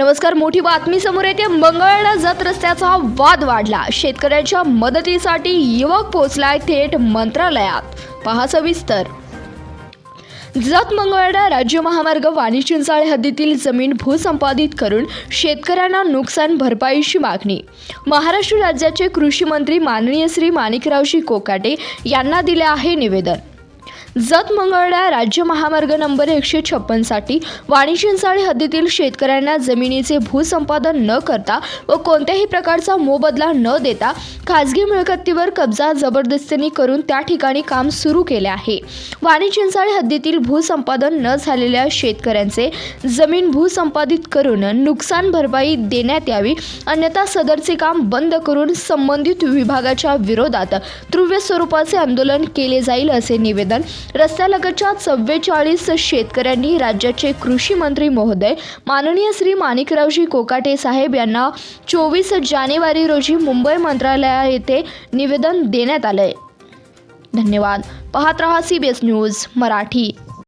नमस्कार मोठी बातमी समोर येते. मंगळवेढा जत रस्त्याचा वाद वाढला. शेतकऱ्यांच्या मदतीसाठी युवक पोहोचलाय थेट मंत्रालयात. पहा सविस्तर. जत मंगळवेढा राज्य महामार्ग वाणी चिंचाळे हद्दीतील जमीन भूसंपादित करून शेतकऱ्यांना नुकसान भरपाईची मागणी. महाराष्ट्र राज्याचे कृषी मंत्री माननीय श्री माणिकरावजी कोकाटे यांना दिले आहे निवेदन. जत मंगळवेढा राज्य महामार्ग नंबर एकशे छप्पनसाठी वाणी चिंचाळे हद्दीतील शेतकऱ्यांना जमिनीचे भूसंपादन न करता व कोणत्याही प्रकारचा मोबदला न देता खाजगी मिळकतीवर कब्जा जबरदस्तीने करून त्या ठिकाणी काम सुरू केले आहे. वाणी चिंचाळे हद्दीतील भूसंपादन न झालेल्या शेतकऱ्यांचे जमीन भूसंपादित करून नुकसान भरपाई देण्यात यावी अन्यथा सदरचे काम बंद करून संबंधित विभागाच्या विरोधात तीव्र स्वरूपाचे आंदोलन केले जाईल असे निवेदन रस्त्यालगतच्या चव्वेचाळीस शेतकऱ्यांनी राज्याचे कृषी मंत्री महोदय माननीय श्री माणिकरावजी कोकाटे साहेब यांना चोवीस जानेवारी रोजी मुंबई मंत्रालया येथे निवेदन देण्यात आलंय. धन्यवाद. पाहत रहा C B S news Marathi.